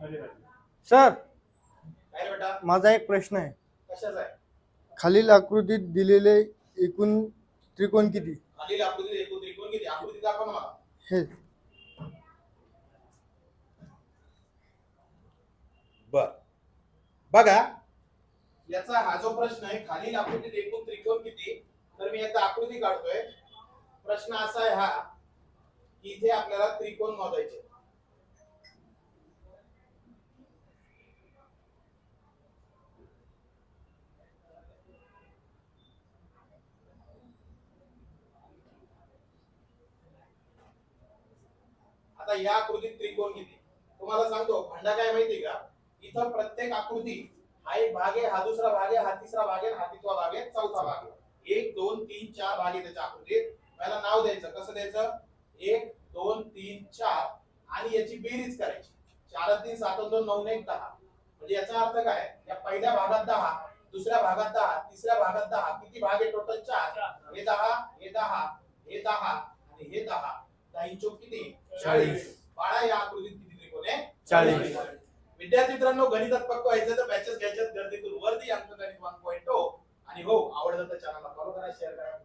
Sir काय रे बेटा? माझा एक प्रश्न आहे. कशाचा आहे? खालील आकृतीत दिलेले एकूण त्रिकोण किती? खालील आकृती एकूण त्रिकोण किती? आकृती दाखव ना मला. हे. बर. बघा. याचा हा जो प्रश्न आहे खालील आकृतीत एकूण त्रिकोण किती? तर मी आता आकृती काढतोय. प्रश्न असा आहे हा की इथे आपल्याला त्रिकोण मोजायचे आता या आकृतीत त्रिकोण किती तुम्हाला सांगतो भांडा काय माहिती का? इथं प्रत्येक आकृती हा एक भाग आहे हा दुसरा भाग आहे हा तिसरा भाग आहे हा तिसरा भाग आहे चौथा भाग आहे. एक दोन तीन चार भाग आहे त्याच्या आकृतीत. मला नाव द्यायचं. कसं द्यायचं? एक दोन तीन चार. आणि याची बेरीज करायची. चार तीन सात दोन नऊ ने एक दहा. म्हणजे याचा अर्थ काय? या पहिल्या भागात दहा दुसऱ्या भागात दहा तिसऱ्या भागात दहा. किती भाग आहे टोटल चार. हे दहा हे दहा हे दहा आणि हे दहा. दहा चौक किती? चाळीस. बाळा या आकृतीत किती त्रिकोण आहे चाळीस. विद्यार्थी मित्रांनो गणितात पक्क व्हायचं तर बॅचेस घ्यायच्यात गर्दीतून वरती अंक गणित वन पॉईंट आणि हो आवडलं तर चॅनलला फॉलो करा शेअर करा